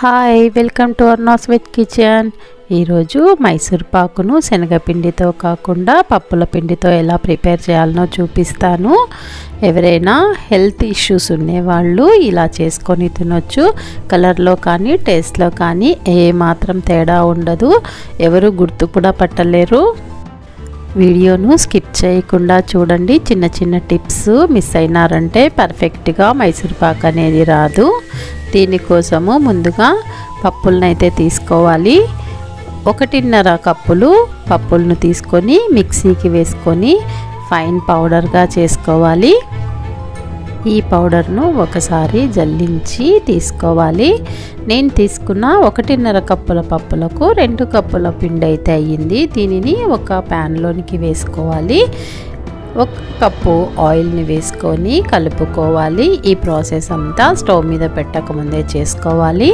Hi welcome to అర్నాస్ with kitchen. ఈరోజు మైసూర్ పాకును శనగపిండితో కాకుండా పప్పుల పిండితో ఎలా ప్రిపేర్ చేయాలనో చూపిస్తాను. ఎవరైనా హెల్త్ ఇష్యూస్ ఉండేవాళ్ళు ఇలా చేసుకొని తినొచ్చు. కలర్లో కానీ టేస్ట్లో కానీ ఏ మాత్రం తేడా ఉండదు. ఎవరు గుర్తు కూడా పట్టలేరు. వీడియోను స్కిప్ చేయకుండా చూడండి. చిన్న చిన్న టిప్స్ మిస్ అయినారంటే పర్ఫెక్ట్గా మైసూర్ పాక్ అనేది రాదు. దీనికోసము ముందుగా పప్పులనైతే తీసుకోవాలి. ఒకటిన్నర కప్పులు పప్పులను తీసుకొని మిక్సీకి వేసుకొని ఫైన్ పౌడర్గా చేసుకోవాలి. ఈ పౌడర్ను ఒకసారి జల్లించి తీసుకోవాలి. నేను తీసుకున్న ఒకటిన్నర కప్పుల పప్పులకు రెండు కప్పుల పిండి అయితే అయ్యింది. దీనిని ఒక ప్యాన్లోనికి వేసుకోవాలి. ఒక కప్పు ఆయిల్ని వేసుకొని కలుపుకోవాలి. ఈ ప్రాసెస్ అంతా స్టవ్ మీద పెట్టకముందే చేసుకోవాలి.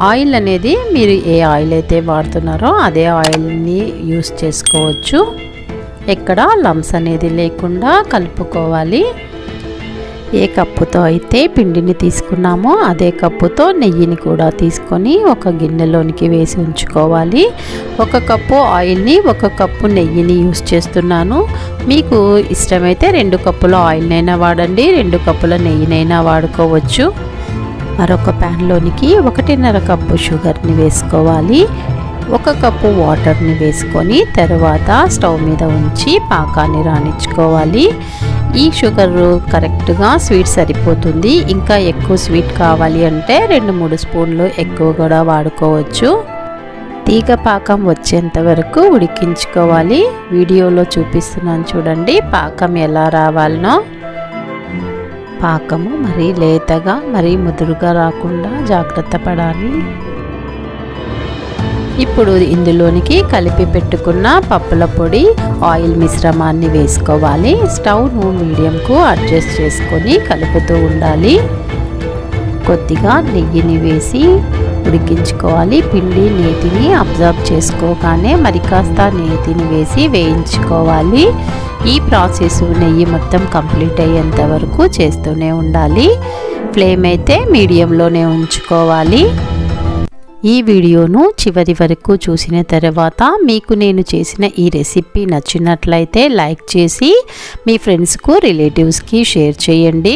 ఆయిల్ అనేది మీరు ఏ ఆయిల్ అయితే వాడుతున్నారో అదే ఆయిల్ని యూస్ చేసుకోవచ్చు. ఎక్కడ లంప్స్ అనేది లేకుండా కలుపుకోవాలి. ఏ కప్పుతో అయితే పిండిని తీసుకున్నామో అదే కప్పుతో నెయ్యిని కూడా తీసుకొని ఒక గిన్నెలోనికి వేసి ఉంచుకోవాలి. ఒక కప్పు ఆయిల్ని ఒక కప్పు నెయ్యిని యూస్ చేస్తున్నాను. మీకు ఇష్టమైతే రెండు కప్పుల ఆయిల్నైనా వాడండి రెండు కప్పుల నెయ్యినైనా వాడుకోవచ్చు. మరొక ప్యాన్లోనికి ఒకటిన్నర కప్పు షుగర్ని వేసుకోవాలి. ఒక కప్పు వాటర్ని వేసుకొని తర్వాత స్టవ్ మీద ఉంచి పాకాన్ని రాణించుకోవాలి ఈ షుగర్ కరెక్ట్గా స్వీట్ సరిపోతుంది. ఇంకా ఎక్కువ స్వీట్ కావాలి అంటే రెండు మూడు స్పూన్లు ఎక్కువ కూడా వాడుకోవచ్చు. తీగ పాకం వచ్చేంత వరకు ఉడికించుకోవాలి. వీడియోలో చూపిస్తున్నాను చూడండి పాకం ఎలా రావాలనో. పాకము మరీ లేతగా మరీ ముదురుగా రాకుండా జాగ్రత్త పడాలి. ఇప్పుడు ఇందులోనికి కలిపి పెట్టుకున్న పప్పుల పొడి ఆయిల్ మిశ్రమాన్ని వేసుకోవాలి. స్టవ్ను మీడియంకు అడ్జస్ట్ చేసుకొని కలుపుతూ ఉండాలి. కొద్దిగా నెయ్యిని వేసి ఉడికించుకోవాలి. పిండి నేతిని అబ్జర్వ్ చేసుకోగానే మరి కాస్త నేతిని వేసి వేయించుకోవాలి. ఈ ప్రాసెస్ నెయ్యి మొత్తం కంప్లీట్ అయ్యేంత వరకు చేస్తూనే ఉండాలి. ఫ్లేమ్ అయితే మీడియంలోనే ఉంచుకోవాలి. ఈ వీడియోను చివరి వరకు చూసిన తర్వాత మీకు నేను చేసిన ఈ రెసిపీ నచ్చినట్లయితే లైక్ చేసి మీ ఫ్రెండ్స్కు రిలేటివ్స్కి షేర్ చేయండి.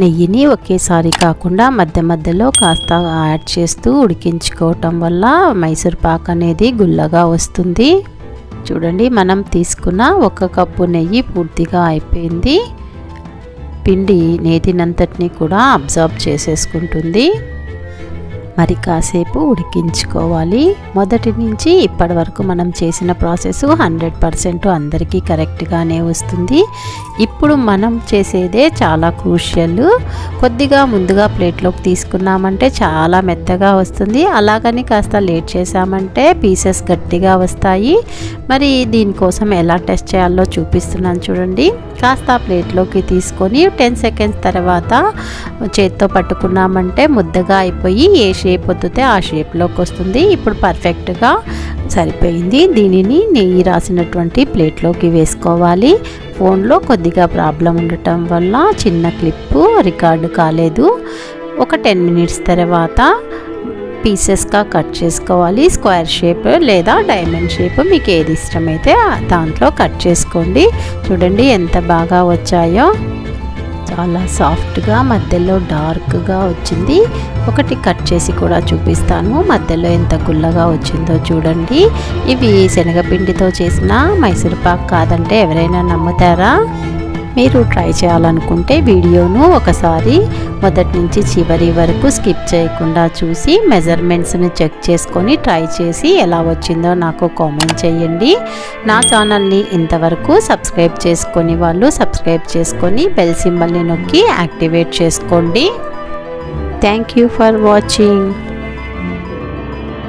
నెయ్యిని ఒకేసారి కాకుండా మధ్య మధ్యలో కాస్త యాడ్ చేస్తూ ఉడికించుకోవటం వల్ల మైసూర్ పాక్ అనేది గుల్లగా వస్తుంది. చూడండి మనం తీసుకున్న ఒక కప్పు నెయ్యి పూర్తిగా అయిపోయింది. పిండి నేతినంతటిని కూడా అబ్జర్వ్ చేసేసుకుంటుంది. మరి కాసేపు ఉడికించుకోవాలి. మొదటి నుంచి ఇప్పటి వరకు మనం చేసిన ప్రాసెస్ హండ్రెడ్ పర్సెంట్ అందరికీ కరెక్ట్గానే వస్తుంది. ఇప్పుడు మనం చేసేదే చాలా క్రూషియల్. కొద్దిగా ముందుగా ప్లేట్లోకి తీసుకున్నామంటే చాలా మెత్తగా వస్తుంది. అలాగని కాస్త లేట్ చేసామంటే పీసెస్ గట్టిగా వస్తాయి. మరి దీనికోసం ఎలా టెస్ట్ చేయాలో చూపిస్తున్నాను చూడండి. కాస్త ప్లేట్లోకి తీసుకొని టెన్ సెకండ్స్ తర్వాత చేత్తో పట్టుకున్నామంటే ముద్దగా అయిపోయి ఏ షేప్ వద్దుతే ఆ షేప్లోకి వస్తుంది. ఇప్పుడు పర్ఫెక్ట్గా సరిపోయింది. దీనిని నెయ్యి రాసినటువంటి ప్లేట్లోకి వేసుకోవాలి. ఫోన్లో కొద్దిగా ప్రాబ్లం ఉండటం వల్ల చిన్న క్లిప్పు రికార్డు కాలేదు. ఒక టెన్ మినిట్స్ తర్వాత పీసెస్గా కట్ చేసుకోవాలి. స్క్వేర్ షేప్ లేదా డైమండ్ షేప్ మీకు ఏది ఇష్టమైతే దాంట్లో కట్ చేసుకోండి. చూడండి ఎంత బాగా వచ్చాయో. చాలా సాఫ్ట్గా మధ్యలో డార్క్గా వచ్చింది. ఒకటి కట్ చేసి కూడా చూపిస్తాను. మధ్యలో ఎంత గుల్లగా వచ్చిందో చూడండి. ఇవి శనగపిండితో చేసిన మైసూర్పాక్ కాదంటే ఎవరైనా నమ్ముతారా? మీరు ట్రై చేయాలనుకుంటే వీడియోను ఒకసారి మొదటి నుంచి చివరి వరకు స్కిప్ చేయకుండా చూసి మెజర్మెంట్స్ని చెక్ చేసుకొని ట్రై చేసి ఎలా వచ్చిందో నాకు కామెంట్ చేయండి. నా ఛానల్ని ఇంతవరకు సబ్స్క్రైబ్ చేసుకొని వాళ్ళు సబ్స్క్రైబ్ చేసుకొని బెల్ సింబల్ని నొక్కి యాక్టివేట్ చేసుకోండి. Thank you for watching.